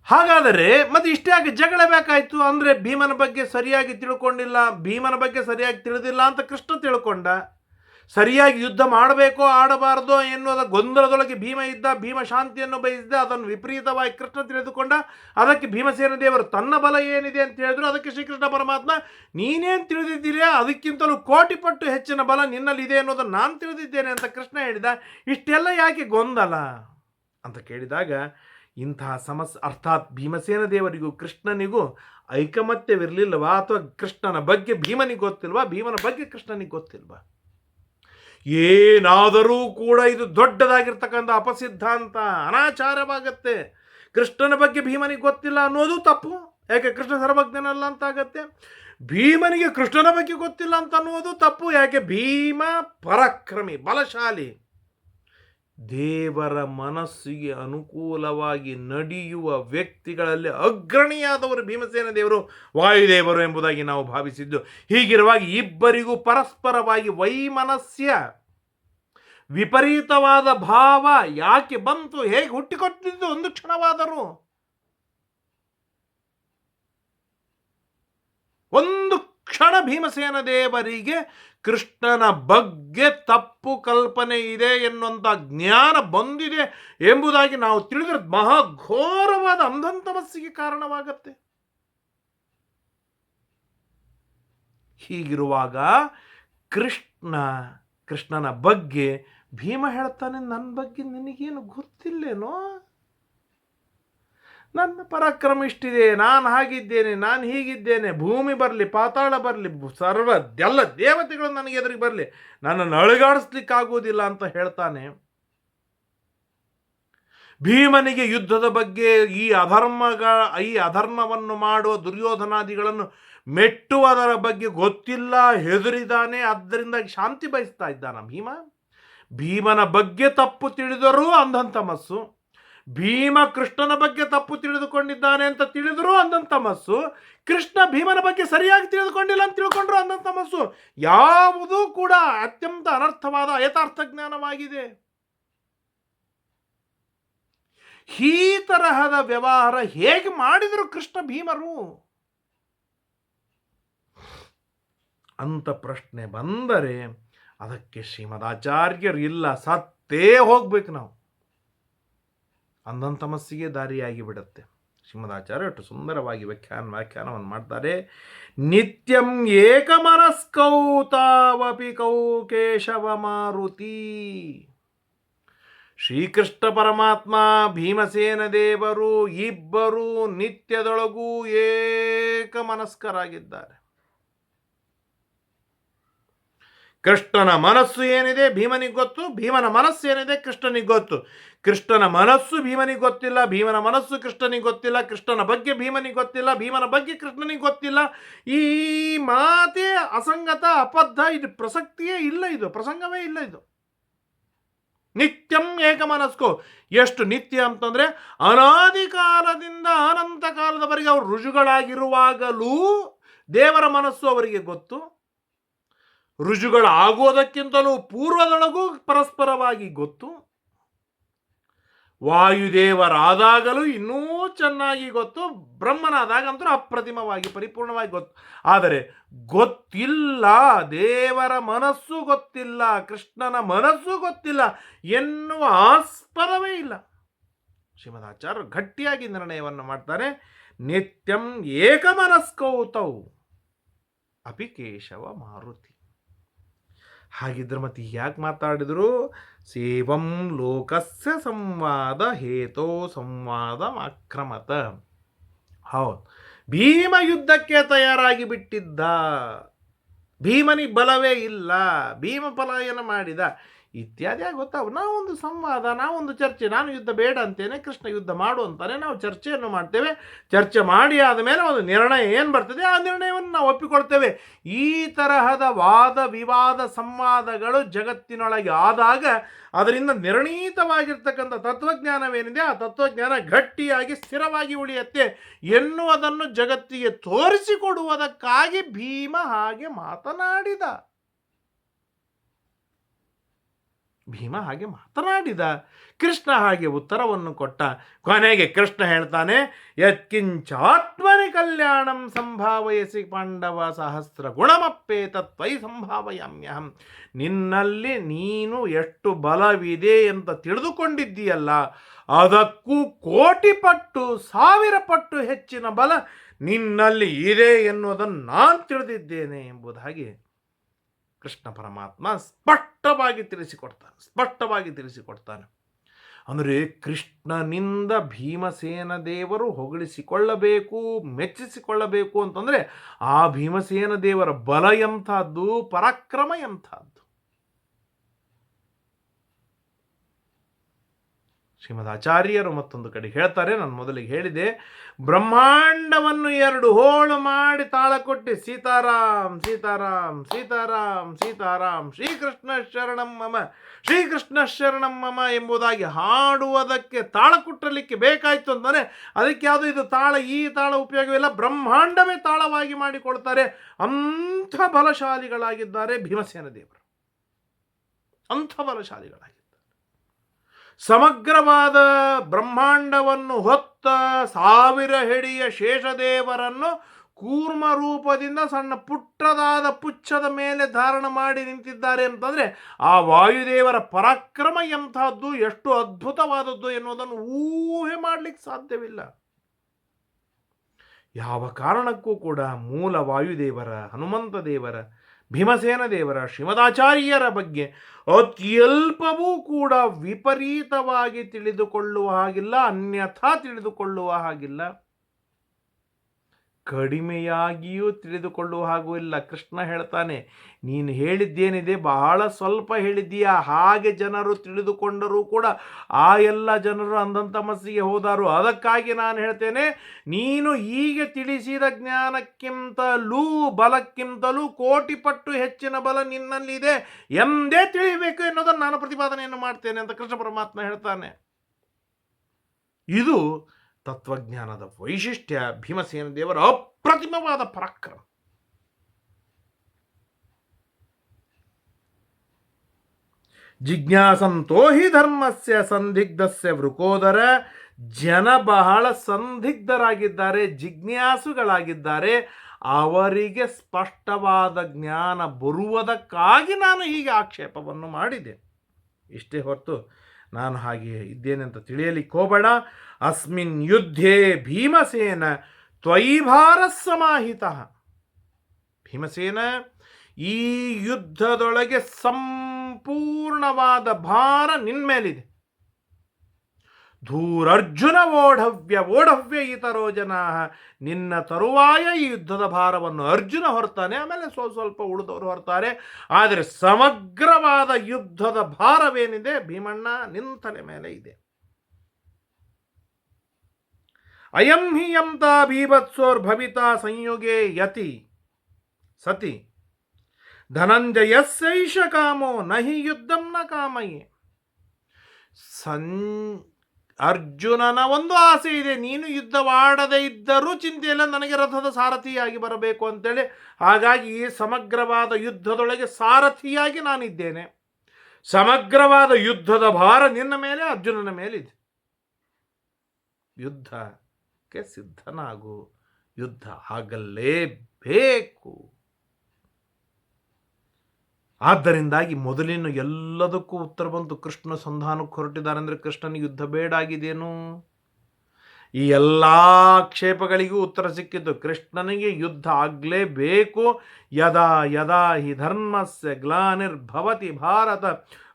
ಹಾಗಾದರೆ ಮತ್ತೆ ಇಷ್ಟ್ಯಾಕೆ ಜಗಳ ಬೇಕಾಯ್ತು ಅಂದ್ರೆ ಭೀಮನ ಬಗ್ಗೆ ಸರಿಯಾಗಿ ತಿಳ್ಕೊಂಡಿಲ್ಲ, ಭೀಮನ ಬಗ್ಗೆ ಸರಿಯಾಗಿ ತಿಳಿದಿಲ್ಲ ಅಂತ ಕೃಷ್ಣ ತಿಳ್ಕೊಂಡ. ಸರಿಯಾಗಿ ಯುದ್ಧ ಮಾಡಬೇಕೋ ಆಡಬಾರ್ದೋ ಎನ್ನುವುದ ಗೊಂದಲದೊಳಗೆ ಭೀಮ ಇದ್ದ, ಭೀಮ ಶಾಂತಿಯನ್ನು ಬಯಸಿದ, ಅದನ್ನು ವಿಪರೀತವಾಗಿ ಕೃಷ್ಣ ತಿಳಿದುಕೊಂಡ. ಅದಕ್ಕೆ ಭೀಮಸೇನ ದೇವರು ತನ್ನ ಬಲ ಏನಿದೆ ಅಂತ ಹೇಳಿದ್ರು. ಅದಕ್ಕೆ ಶ್ರೀಕೃಷ್ಣ ಪರಮಾತ್ಮ, ನೀನೇನು ತಿಳಿದಿದ್ದೀರಾ ಅದಕ್ಕಿಂತಲೂ ಕೋಟಿ ಪಟ್ಟು ಹೆಚ್ಚಿನ ಬಲ ನಿನ್ನಲ್ಲಿ ಇದೆ ಅನ್ನೋದನ್ನು ನಾನು ತಿಳಿದಿದ್ದೇನೆ ಅಂತ ಕೃಷ್ಣ ಹೇಳಿದ. ಇಷ್ಟೆಲ್ಲ ಯಾಕೆ ಗೊಂದಲ? ಅಂತ ಕೇಳಿದಾಗ ಇಂತಹ ಸಮಸ್, ಅರ್ಥಾತ್ ಭೀಮಸೇನ ದೇವರಿಗೂ ಕೃಷ್ಣನಿಗೂ ಐಕಮತ್ಯವಿರಲಿಲ್ಲವಾ? ಅಥವಾ ಕೃಷ್ಣನ ಬಗ್ಗೆ ಭೀಮನಿಗೆ ಗೊತ್ತಿಲ್ವಾ? ಭೀಮನ ಬಗ್ಗೆ ಕೃಷ್ಣನಿಗೆ ಗೊತ್ತಿಲ್ವಾ? ಏನಾದರೂ ಕೂಡ ಇದು ದೊಡ್ಡದಾಗಿರ್ತಕ್ಕಂಥ ಅಪಸಿದ್ಧಾಂತ ಅನಾಚಾರವಾಗತ್ತೆ. ಕೃಷ್ಣನ ಬಗ್ಗೆ ಭೀಮನಿಗೆ ಗೊತ್ತಿಲ್ಲ ಅನ್ನೋದು ತಪ್ಪು. ಯಾಕೆ ಕೃಷ್ಣ ಸರ್ವಜ್ಞನಲ್ಲ ಅಂತ ಆಗತ್ತೆ ಭೀಮನಿಗೆ ಕೃಷ್ಣನ ಬಗ್ಗೆ ಗೊತ್ತಿಲ್ಲ ಅಂತ ಅನ್ನೋದು ತಪ್ಪು. ಯಾಕೆ? ಭೀಮ ಪರಾಕ್ರಮಿ, ಬಲಶಾಲಿ. ದೇವರ ಮನಸ್ಸಿಗೆ ಅನುಕೂಲವಾಗಿ ನಡೆಯುವ ವ್ಯಕ್ತಿಗಳಲ್ಲಿ ಅಗ್ರಣಿಯಾದವರು ಭೀಮಸೇನ ದೇವರು, ವಾಯುದೇವರು ಎಂಬುದಾಗಿ ನಾವು ಭಾವಿಸಿದ್ದು. ಹೀಗಿರುವಾಗ ಇಬ್ಬರಿಗೂ ಪರಸ್ಪರವಾಗಿ ವೈಮನಸ್ಯ, ವಿಪರೀತವಾದ ಭಾವ ಯಾಕೆ ಬಂತು, ಹೇಗೆ ಹುಟ್ಟಿಕೊಟ್ಟಿದ್ದು, ಒಂದು ಕ್ಷಣವಾದರೂ. ಒಂದು ಕ್ಷಣ ಭೀಮಸೇನ ದೇವರಿಗೆ ಕೃಷ್ಣನ ಬಗ್ಗೆ ತಪ್ಪು ಕಲ್ಪನೆ ಇದೆ ಎನ್ನುವಂಥ ಜ್ಞಾನ ಬಂದಿದೆ ಎಂಬುದಾಗಿ ನಾವು ತಿಳಿದ್ರೆ ಮಹಾಘೋರವಾದ ಅಂಧಂತಮಸ್ಸಿಗೆ ಕಾರಣವಾಗತ್ತೆ. ಹೀಗಿರುವಾಗ ಕೃಷ್ಣ, ಕೃಷ್ಣನ ಬಗ್ಗೆ ಭೀಮ ಹೇಳ್ತಾನೆ, ನನ್ನ ಬಗ್ಗೆ ನಿನಗೇನು ಗೊತ್ತಿಲ್ಲೇನೋ? ನನ್ನ ಪರಾಕ್ರಮ ಇಷ್ಟಿದೆ, ನಾನು ಹಾಗಿದ್ದೇನೆ, ನಾನು ಹೀಗಿದ್ದೇನೆ, ಭೂಮಿ ಬರಲಿ, ಪಾತಾಳ ಬರಲಿ ಸರ್ವ ಎಲ್ಲ ದೇವತೆಗಳು ನನಗೆ ಎದುರಿಗೆ ಬರಲಿ, ನನ್ನನ್ನು ಅಳಗಾಡಿಸ್ಲಿಕ್ಕಾಗುವುದಿಲ್ಲ ಅಂತ ಹೇಳ್ತಾನೆ. ಭೀಮನಿಗೆ ಯುದ್ಧದ ಬಗ್ಗೆ ಈ ಅಧರ್ಮಗಳ ಈ ಅಧರ್ಮವನ್ನು ಮಾಡುವ ದುರ್ಯೋಧನಾದಿಗಳನ್ನು ಮೆಟ್ಟುವುದರ ಬಗ್ಗೆ ಗೊತ್ತಿಲ್ಲ, ಹೆದರಿದಾನೆ, ಆದ್ದರಿಂದ ಶಾಂತಿ ಬಯಸ್ತಾ ಇದ್ದಾನ ಭೀಮ. ಭೀಮನ ಬಗ್ಗೆ ತಪ್ಪು ತಿಳಿದರೂ ಅಂಧಂತಮಸ್ಸು ಭೀಮ ಕೃಷ್ಣನ ಬಗ್ಗೆ ತಪ್ಪು ತಿಳಿದುಕೊಂಡಿದ್ದಾನೆ ಅಂತ ತಿಳಿದರೂ ಅಂಧಂತಮಸ್ಸು ಕೃಷ್ಣ ಭೀಮನ ಬಗ್ಗೆ ಸರಿಯಾಗಿ ತಿಳಿದುಕೊಂಡಿಲ್ಲ ಅಂತ ತಿಳ್ಕೊಂಡ್ರು ಅಂಧಂತಮಸ್ಸು ಯಾವುದೂ ಕೂಡ ಅತ್ಯಂತ ಅನರ್ಥವಾದ ಯಥಾರ್ಥ ಜ್ಞಾನವಾಗಿದೆ. ಈ ತರಹದ ವ್ಯವಹಾರ ಹೇಗೆ ಮಾಡಿದರು ಕೃಷ್ಣ ಭೀಮರು? ಅಂತ ಪ್ರಶ್ನೆ ಬಂದರೆ ಅದಕ್ಕೆ ಶ್ರೀಮದಾಚಾರ್ಯರು ಇಲ್ಲ ಸತ್ತೇ ಹೋಗ್ಬೇಕು ನಾವು. ಅಂಧನ್ ತಮಸ್ಸಿಗೆ ದಾರಿಯಾಗಿ ಬಿಡುತ್ತೆ. ಶ್ರೀಮದಾಚಾರ್ಯ ಅಷ್ಟು ಸುಂದರವಾಗಿ ವ್ಯಾಖ್ಯಾನ ವ್ಯಾಖ್ಯಾನವನ್ನು ಮಾಡ್ತಾರೆ. ನಿತ್ಯಂ ಏಕಮನಸ್ಕೌತಾವಪಿ ಕೌ ಕೇಶವ ಮಾರುತಿ ಶ್ರೀಕೃಷ್ಣ ಪರಮಾತ್ಮ ಭೀಮಸೇನ ದೇವರು ಇಬ್ಬರು ನಿತ್ಯದೊಳಗೂ ಏಕಮನಸ್ಕರಾಗಿದ್ದಾರೆ. ಕೃಷ್ಣನ ಮನಸ್ಸು ಏನಿದೆ ಭೀಮನಿಗೆ ಗೊತ್ತು, ಭೀಮನ ಮನಸ್ಸು ಏನಿದೆ ಕೃಷ್ಣನಿಗೆ ಗೊತ್ತು. ಕೃಷ್ಣನ ಮನಸ್ಸು ಭೀಮನಿಗೆ ಗೊತ್ತಿಲ್ಲ, ಭೀಮನ ಮನಸ್ಸು ಕೃಷ್ಣನಿಗೆ ಗೊತ್ತಿಲ್ಲ, ಕೃಷ್ಣನ ಬಗ್ಗೆ ಭೀಮನಿಗೆ ಗೊತ್ತಿಲ್ಲ, ಭೀಮನ ಬಗ್ಗೆ ಕೃಷ್ಣನಿಗೆ ಗೊತ್ತಿಲ್ಲ. ಈ ಮಾತೇ ಅಸಂಗತ, ಅಬದ್ಧ, ಇದು ಪ್ರಸಕ್ತಿಯೇ ಇಲ್ಲ ಇದು, ಪ್ರಸಂಗವೇ ಇಲ್ಲ ಇದು. ನಿತ್ಯಂ ಏಕಮನಸ್ಕೋ. ಎಷ್ಟು ನಿತ್ಯ ಅಂತಂದ್ರೆ ಅನಾದಿ ಕಾಲದಿಂದ ಅನಂತ ಕಾಲದವರೆಗೆ ಅವರು ರುಜುಗಳಾಗಿರುವಾಗಲೂ ದೇವರ ಮನಸ್ಸು ಅವರಿಗೆ ಗೊತ್ತು. ರುಜುಗಳಾಗೋದಕ್ಕಿಂತಲೂ ಪೂರ್ವದೊಳಗೂ ಪರಸ್ಪರವಾಗಿ ಗೊತ್ತು. ವಾಯುದೇವರಾದಾಗಲೂ ಇನ್ನೂ ಚೆನ್ನಾಗಿ ಗೊತ್ತು. ಬ್ರಹ್ಮನಾದಾಗಂತೂ ಅಪ್ರತಿಮವಾಗಿ, ಪರಿಪೂರ್ಣವಾಗಿ ಗೊತ್ತು. ಆದರೆ ಗೊತ್ತಿಲ್ಲ, ದೇವರ ಮನಸ್ಸು ಗೊತ್ತಿಲ್ಲ, ಕೃಷ್ಣನ ಮನಸ್ಸು ಗೊತ್ತಿಲ್ಲ ಎನ್ನುವ ಆಸ್ಪದವೇ ಇಲ್ಲ. ಶ್ರೀಮದಾಚಾರ್ಯರು ಗಟ್ಟಿಯಾಗಿ ನಿರ್ಣಯವನ್ನು ಮಾಡ್ತಾರೆ. ನಿತ್ಯಂ ಏಕಮನಸ್ಕೌತೌ ಅಪಿ ಕೇಶವ ಮಾರುತಿ. ಹಾಗಿದ್ರೆ ಮತ್ತೆ ಯಾಕೆ ಮಾತಾಡಿದ್ರು? ಸೇವಂ ಲೋಕಸ್ಯ ಸಂವಾದ ಹೇತೋ ಸಂವಾದ ಅಕ್ರಮತ. ಹೌದು. ಭೀಮ ಯುದ್ಧಕ್ಕೆ ತಯಾರಾಗಿ ಬಿಟ್ಟಿದ್ದ. ಭೀಮನಿಗೆ ಬಲವೇ ಇಲ್ಲ. ಭೀಮ ಪಲಾಯನ ಮಾಡಿದ. ಇತ್ಯಾದಿ ಗೊತ್ತಾಗ. ನಾವೊಂದು ಸಂವಾದ ನಾವೊಂದು ಚರ್ಚೆ, ನಾನು ಯುದ್ಧ ಬೇಡ ಅಂತೇನೆ, ಕೃಷ್ಣ ಯುದ್ಧ ಮಾಡು ಅಂತಾನೆ ನಾವು ಚರ್ಚೆಯನ್ನು ಮಾಡ್ತೇವೆ. ಚರ್ಚೆ ಮಾಡಿ ಆದಮೇಲೆ ಒಂದು ನಿರ್ಣಯ ಏನು ಬರ್ತದೆ, ಆ ನಿರ್ಣಯವನ್ನು ನಾವು ಒಪ್ಪಿಕೊಳ್ತೇವೆ. ಈ ತರಹದ ವಾದ ವಿವಾದ ಸಂವಾದಗಳು ಜಗತ್ತಿನೊಳಗೆ ಆದಾಗ ಅದರಿಂದ ನಿರ್ಣೀತವಾಗಿರ್ತಕ್ಕಂಥ ತತ್ವಜ್ಞಾನವೇನಿದೆ, ಆ ತತ್ವಜ್ಞಾನ ಗಟ್ಟಿಯಾಗಿ ಸ್ಥಿರವಾಗಿ ಉಳಿಯುತ್ತೆ ಎನ್ನುವುದನ್ನು ಜಗತ್ತಿಗೆ ತೋರಿಸಿಕೊಡುವುದಕ್ಕಾಗಿ ಭೀಮ ಹಾಗೆ ಮಾತನಾಡಿದ. ಭೀಮ ಹಾಗೆ ಮಾತನಾಡಿದ. ಕೃಷ್ಣ ಹಾಗೆ ಉತ್ತರವನ್ನು ಕೊಟ್ಟ. ಕೊನೆಗೆ ಕೃಷ್ಣ ಹೇಳ್ತಾನೆ, ಯತ್ಕಿಂಚಾತ್ಮನಿ ಕಲ್ಯಾಣಂ ಸಂಭಾವಯಸಿ ಪಾಂಡವ ಸಹಸ್ರ ಗುಣಮಪ್ಪೇ ತತ್ವೈ ಸಂಭಾವಯಾಮ್ಯಹಂ. ನಿನ್ನಲ್ಲಿ ನೀನು ಎಷ್ಟು ಬಲವಿದೆ ಅಂತ ತಿಳಿದುಕೊಂಡಿದ್ದೀಯಲ್ಲ, ಅದಕ್ಕೂ ಕೋಟಿ ಪಟ್ಟು ಸಾವಿರ ಪಟ್ಟು ಹೆಚ್ಚಿನ ಬಲ ನಿನ್ನಲ್ಲಿ ಇದೆ ಎನ್ನುವುದನ್ನು ನಾನು ತಿಳಿದಿದ್ದೇನೆ ಎಂಬುದಾಗಿ ಕೃಷ್ಣ ಪರಮಾತ್ಮ ಸ್ಪಷ್ಟವಾಗಿ ತಿಳಿಸಿಕೊಡ್ತಾನೆ ಸ್ಪಷ್ಟವಾಗಿ ತಿಳಿಸಿಕೊಡ್ತಾನೆ. ಅಂದರೆ ಕೃಷ್ಣನಿಂದ ಭೀಮಸೇನ ದೇವರು ಹೊಗಳಿಸಿಕೊಳ್ಳಬೇಕು, ಮೆಚ್ಚಿಸಿಕೊಳ್ಳಬೇಕು ಅಂತಂದರೆ ಆ ಭೀಮಸೇನ ದೇವರ ಬಲ ಎಂಥದ್ದು, ಪರಾಕ್ರಮ ಎಂಥದ್ದು. ಶ್ರೀಮದ್ ಆಚಾರ್ಯರು ಮತ್ತೊಂದು ಕಡೆ ಹೇಳ್ತಾರೆ, ನಾನು ಮೊದಲಿಗೆ ಹೇಳಿದೆ, ಬ್ರಹ್ಮಾಂಡವನ್ನು ಎರಡು ಹೋಳು ಮಾಡಿ ತಾಳ ಕೊಟ್ಟಿ ಸೀತಾರಾಮ್ ಸೀತಾರಾಮ್ ಸೀತಾರಾಮ್ ಸೀತಾರಾಮ್, ಶ್ರೀಕೃಷ್ಣ ಶರಣಂ ಮಮ, ಶ್ರೀಕೃಷ್ಣ ಶರಣಂ ಮಮ ಎಂಬುದಾಗಿ ಹಾಡುವುದಕ್ಕೆ ತಾಳ ಕುಟ್ಟಲಿಕ್ಕೆ ಬೇಕಾಯಿತು ಅಂತಾನೆ ಅದಕ್ಕೆ ಯಾವುದು ಇದು ತಾಳ, ಈ ತಾಳ ಉಪಯೋಗವಿಲ್ಲ ಬ್ರಹ್ಮಾಂಡವೇ ತಾಳವಾಗಿ ಮಾಡಿಕೊಳ್ತಾರೆ, ಅಂಥ ಬಲಶಾಲಿಗಳಾಗಿದ್ದಾರೆ ಭೀಮಸೇನ ದೇವರು. ಅಂಥ ಬಲಶಾಲಿಗಳಾಗಿದ್ದಾರೆ ಸಮಗ್ರವಾದ ಬ್ರಹ್ಮಾಂಡವನ್ನು ಹೊತ್ತ ಸಾವಿರ ಹೆಡಿಯ ಶೇಷದೇವರನ್ನು ಕೂರ್ಮ ರೂಪದಿಂದ ಸಣ್ಣ ಪುಟ್ಟದಾದ ಪುಚ್ಛದ ಮೇಲೆ ಧಾರಣ ಮಾಡಿ ನಿಂತಿದ್ದಾರೆ ಅಂತಂದರೆ ಆ ವಾಯುದೇವರ ಪರಾಕ್ರಮ ಎಂಥದ್ದು, ಎಷ್ಟು ಅದ್ಭುತವಾದದ್ದು ಎನ್ನುವುದನ್ನು ಊಹೆ ಮಾಡಲಿಕ್ಕೆ ಸಾಧ್ಯವಿಲ್ಲ. ಯಾವ ಕಾರಣಕ್ಕೂ ಕೂಡ ಮೂಲ ವಾಯುದೇವರ, ಹನುಮಂತ ದೇವರ ಭೀಮಸೇನ ದೇವರ ಶ್ರೀಮದಾಚಾರ್ಯರ ಬಗ್ಗೆ ಅತ್ಯಲ್ಪವೂ ಕೂಡ ವಿಪರೀತವಾಗಿ ತಿಳಿದುಕೊಳ್ಳುವ ಹಾಗಿಲ್ಲ ಅನ್ಯಥಾ ತಿಳಿದುಕೊಳ್ಳುವ ಹಾಗಿಲ್ಲ. ಕಡಿಮೆಯಾಗಿಯೂ ತಿಳಿದುಕೊಳ್ಳುವ ಹಾಗೂ ಇಲ್ಲ. ಕೃಷ್ಣ ಹೇಳ್ತಾನೆ, ನೀನು ಹೇಳಿದ್ದೇನಿದೆ, ಬಹಳ ಸ್ವಲ್ಪ ಹೇಳಿದ್ದೀಯಾ. ಹಾಗೆ ಜನರು ತಿಳಿದುಕೊಂಡರೂ ಕೂಡ ಆ ಎಲ್ಲ ಜನರು ಅಂದಂಥ ಮಸ್ಸಿಗೆ ಹೋದಾರು. ಅದಕ್ಕಾಗಿ ನಾನು ಹೇಳ್ತೇನೆ, ನೀನು ಈಗ ತಿಳಿಸಿದ ಜ್ಞಾನಕ್ಕಿಂತಲೂ ಬಲಕ್ಕಿಂತಲೂ ಕೋಟಿ ಪಟ್ಟು ಹೆಚ್ಚಿನ ಬಲ ನಿನ್ನಲ್ಲಿದೆ ಎಂದೇ ತಿಳಿಯಬೇಕು ಎನ್ನುವುದನ್ನು ನಾನು ಪ್ರತಿಪಾದನೆಯನ್ನು ಮಾಡ್ತೇನೆ ಅಂತ ಕೃಷ್ಣ ಪರಮಾತ್ಮ ಹೇಳ್ತಾನೆ. ಇದು ತತ್ವಜ್ಞಾನದ ವೈಶಿಷ್ಟ್ಯ ಭೀಮಸೇನ ದೇವರ ಅಪ್ರತಿಮವಾದ ಪರಾಕ್ರಮ. ಜಿಜ್ಞಾಸಂತೋ ಹಿ ಧರ್ಮಸ್ಯ ಸಂದಿಗ್ಧಸ್ಯ ವೃಕೋದರ, ಜನ ಬಹಳ ಸಂದಿಗ್ಧರಾಗಿದ್ದಾರೆ, ಜಿಜ್ಞಾಸುಗಳಾಗಿದ್ದಾರೆ, ಅವರಿಗೆ ಸ್ಪಷ್ಟವಾದ ಜ್ಞಾನ ಬರುವುದಕ್ಕಾಗಿ ನಾನು ಹೀಗೆ ಆಕ್ಷೇಪವನ್ನು ಮಾಡಿದೆ. ಇಷ್ಟೇ ಹೊರತು ನಾನು ಹಾಗೆ ಇದ್ದೇನೆ ಅಂತ ತಿಳಿಯಲಿಕ್ಕೆ ಹೋಗಬೇಡ. ಅಸ್ಮಿನ್ ಯುದ್ಧೇ ಭೀಮಸೇನ ತ್ವಯಿಭಾರ ಸಮಾಹಿತ ಭೀಮಸೇನ ಈ ಯುದ್ಧದೊಳಗೆ ಸಂಪೂರ್ಣವಾದ ಭಾರ ನಿನ್ಮೇಲಿದೆ ಧೂರರ್ಜುನ ಓಢವ್ಯ ಓಢವ್ಯ ಇತರೋ ಜನ ನಿನ್ನ ತರುವಾಯ ಈ ಯುದ್ಧದ ಭಾರವನ್ನು ಅರ್ಜುನ ಹೊರ್ತಾನೆ, ಆಮೇಲೆ ಸ್ವಲ್ಪ ಸ್ವಲ್ಪ ಉಳಿದವರು ಹೊರ್ತಾರೆ. ಆದರೆ ಸಮಗ್ರವಾದ ಯುದ್ಧದ ಭಾರವೇನಿದೆ? ಭೀಮಣ್ಣ ನಿಂತಲೆ ಮೇಲೆ ಇದೆ. ಅಯಂ ಹಿ ಯಂತ ಭೀಭತ್ಸೋರ್ಭವಿತ ಸಂಯುಗೆ ಯತಿ ಸತಿ. ಧನಂಜಯಸ್ಸೈಷ ಕಾಮೋ ನಹಿ ಯುದ್ಧಂ ನ ಕಾಮಯೇ. ಸಂ ಅರ್ಜುನನ ಒಂದು ಆಸೆ ಇದೆ, ನೀನು ಯುದ್ಧವಾಡದೇ ಇದ್ದರೂ ಚಿಂತೆಯಿಲ್ಲ, ನನಗೆ ರಥದ ಸಾರಥಿಯಾಗಿ ಬರಬೇಕು ಅಂತೇಳಿ. ಹಾಗಾಗಿ ಈ ಸಮಗ್ರವಾದ ಯುದ್ಧದೊಳಗೆ ಸಾರಥಿಯಾಗಿ ನಾನಿದ್ದೇನೆ. ಸಮಗ್ರವಾದ ಯುದ್ಧದ ಭಾರ ನಿನ್ನ ಮೇಲೆ, ಅರ್ಜುನನ ಮೇಲಿದೆ. ಯುದ್ಧಕ್ಕೆ ಸಿದ್ಧನಾಗು. ಯುದ್ಧ ಆಗಲೇಬೇಕು. ಆದ್ದರಿಂದಾಗಿ ಮೊದಲಿನ ಎಲ್ಲದಕ್ಕೂ ಉತ್ತರ ಬಂತು. ಕೃಷ್ಣ ಸಂಧಾನಕ್ಕೆ ಹೊರಟಿದ್ದಾರೆ ಅಂದರೆ ಕೃಷ್ಣನಿಗೆ ಯುದ್ಧ ಬೇಡ ಆಗಿದೇನು? ಈ ಎಲ್ಲ ಆಕ್ಷೇಪಗಳಿಗೂ ಉತ್ತರ ಸಿಕ್ಕಿದ್ದು ಕೃಷ್ಣನಿಗೆ ಯುದ್ಧ ಆಗಲೇಬೇಕು. ಯದಾ ಯದಾ ಹಿ ಧರ್ಮಸ್ಯ ಗ್ಲಾನಿರ್ಭವತಿ ಭಾರತ.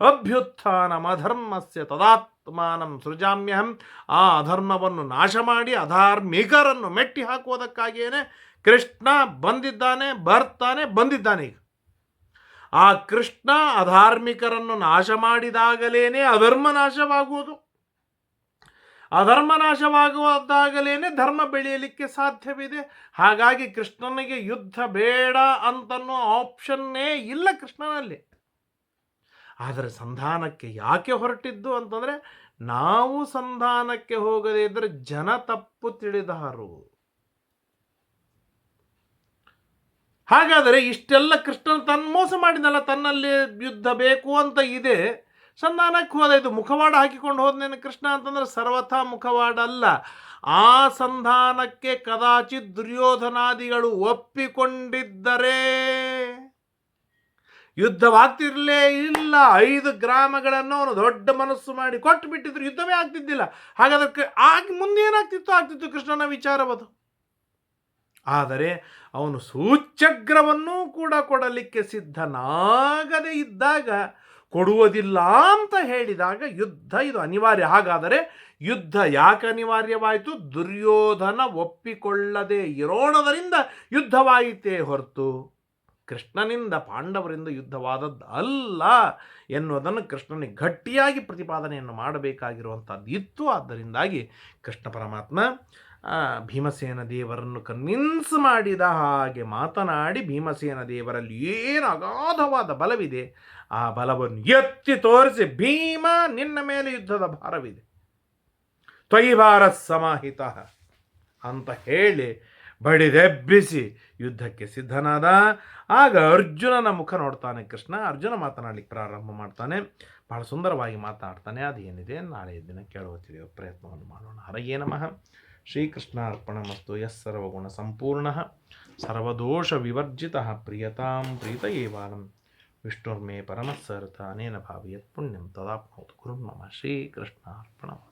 ಅಭ್ಯುತ್ಥಾನ ಅಧರ್ಮಸ್ಯ ತದಾತ್ಮಾನಂ ಸೃಜಾಮ್ಯಹಂ. ಆ ಅಧರ್ಮವನ್ನು ನಾಶ ಮಾಡಿ ಅಧಾರ್ಮಿಕರನ್ನು ಮೆಟ್ಟಿ ಹಾಕುವುದಕ್ಕಾಗಿಯೇ ಕೃಷ್ಣ ಬಂದಿದ್ದಾನೆ, ಬರ್ತಾನೆ, ಬಂದಿದ್ದಾನೆ ಆ ಕೃಷ್ಣ ಅಧಾರ್ಮಿಕರನ್ನು ನಾಶ ಮಾಡಿದಾಗಲೇನೆ ಅಧರ್ಮ ನಾಶವಾಗುವುದು. ಅಧರ್ಮ ನಾಶವಾಗುವುದಾಗಲೇನೆ ಧರ್ಮ ಬೆಳೆಯಲಿಕ್ಕೆ ಸಾಧ್ಯವಿದೆ. ಹಾಗಾಗಿ ಕೃಷ್ಣನಿಗೆ ಯುದ್ಧ ಬೇಡ ಅಂತನ್ನೋ ಆಪ್ಷನ್ನೇ ಇಲ್ಲ ಕೃಷ್ಣನಲ್ಲಿ. ಆದರೆ ಸಂಧಾನಕ್ಕೆ ಯಾಕೆ ಹೊರಟಿದ್ದು ಅಂತಂದರೆ ನಾವು ಸಂಧಾನಕ್ಕೆ ಹೋಗದೇ ಇದ್ದರೆ ಜನ ತಪ್ಪು ತಿಳಿದಾರು. ಹಾಗಾದರೆ ಇಷ್ಟೆಲ್ಲ ಕೃಷ್ಣನ್ ತನ್ನ ಮೋಸ ಮಾಡಿದಲ್ಲ, ತನ್ನಲ್ಲಿ ಯುದ್ಧ ಬೇಕು ಅಂತ ಇದೆ. ಸಂಧಾನಕ್ಕೆ ಹೋದ ಇದು ಮುಖವಾಡ ಹಾಕಿಕೊಂಡು ಹೋದ್ನೇನು ಕೃಷ್ಣ ಅಂತಂದ್ರೆ ಸರ್ವಥಾ ಮುಖವಾಡ ಅಲ್ಲ ಆ ಸಂಧಾನಕ್ಕೆ ಕದಾಚಿತ್ ದುರ್ಯೋಧನಾದಿಗಳು ಒಪ್ಪಿಕೊಂಡಿದ್ದರೆ ಯುದ್ಧವಾಗ್ತಿರ್ಲೇ ಇಲ್ಲ. ಐದು ಗ್ರಾಮಗಳನ್ನು ಅವನು ದೊಡ್ಡ ಮನಸ್ಸು ಮಾಡಿ ಕೊಟ್ಟು ಬಿಟ್ಟಿದ್ರು ಯುದ್ಧವೇ ಆಗ್ತಿದ್ದಿಲ್ಲ. ಹಾಗಾದ್ರೆ ಆಗ ಮುಂದೆ ಏನಾಗ್ತಿತ್ತು ಆಗ್ತಿತ್ತು ಕೃಷ್ಣನ ವಿಚಾರವದು ಆದರೆ ಅವನು ಸೂಚ್ಯಗ್ರವನ್ನೂ ಕೂಡ ಕೊಡಲಿಕ್ಕೆ ಸಿದ್ಧನಾಗದೇ ಇದ್ದಾಗ ಕೊಡುವುದಿಲ್ಲ ಅಂತ ಹೇಳಿದಾಗ ಯುದ್ಧ ಇದು ಅನಿವಾರ್ಯ. ಹಾಗಾದರೆ ಯುದ್ಧ ಯಾಕೆ ಅನಿವಾರ್ಯವಾಯಿತು? ದುರ್ಯೋಧನ ಒಪ್ಪಿಕೊಳ್ಳದೆ ಇರೋಣದರಿಂದ ಯುದ್ಧವಾಯಿತೇ ಹೊರತು. ಕೃಷ್ಣನಿಂದ ಪಾಂಡವರಿಂದ ಯುದ್ಧವಾದದ್ದು ಅಲ್ಲ ಎನ್ನುವುದನ್ನು ಕೃಷ್ಣನಿಗೆ ಗಟ್ಟಿಯಾಗಿ ಪ್ರತಿಪಾದನೆಯನ್ನು ಮಾಡಬೇಕಾಗಿರುವಂಥದ್ದು ಇತ್ತು. ಆದ್ದರಿಂದಾಗಿ ಕೃಷ್ಣ ಪರಮಾತ್ಮ ಭೀಮಸೇನ ದೇವರನ್ನು ಕನ್ವಿನ್ಸ್ ಮಾಡಿದ ಹಾಗೆ ಮಾತನಾಡಿ ಭೀಮಸೇನ ದೇವರಲ್ಲಿ ಏನು ಅಗಾಧವಾದ ಬಲವಿದೆ, ಆ ಬಲವನ್ನು ಎತ್ತಿ ತೋರಿಸಿ ಭೀಮ ನಿನ್ನ ಮೇಲೆ ಯುದ್ಧದ ಭಾರವಿದೆ. ತ್ವಯಿಭಾರ ಸಮಾಹಿತ ಅಂತ ಹೇಳಿ ಬಡಿದೆಬ್ಬಿಸಿ ಯುದ್ಧಕ್ಕೆ ಸಿದ್ಧನಾದ. ಆಗ ಅರ್ಜುನನ ಮುಖ ನೋಡ್ತಾನೆ ಕೃಷ್ಣ. ಅರ್ಜುನ ಮಾತನಾಡಲಿಕ್ಕೆ ಪ್ರಾರಂಭ ಮಾಡ್ತಾನೆ. ಬಹಳ ಸುಂದರವಾಗಿ ಮಾತನಾಡ್ತಾನೆ ಅದೇನಿದೆ? ನಾಳೆ ದಿನ ತಿಳಿಯೋ ಪ್ರಯತ್ನವನ್ನು ಮಾಡೋಣ. ಹರಯೇ ನಮಃ. ಶ್ರೀಕೃಷ್ಣ ಅರ್ಪಣಮಸ್ತು ಯಸ್ ಸರ್ವಗುಣ ಸಂಪೂರ್ಣ, ಸರ್ವದೋಷ ವಿವರ್ಜಿತ ಪ್ರಿಯತಾಂ ಪ್ರೀತ ಏವಾಲಂ ವಿಷ್ಣುರ್ಮೇ ಪರಮಸ್ಸರ್ಥ, ಅನೇನ ಭಾವಿಯತ್ ಪುಣ್ಯಂ ತದಾಪ್ನೋತು. ಗುರುರ್ಮಮ ಶ್ರೀಕೃಷ್ಣ ಅರ್ಪಣಮಸ್ತು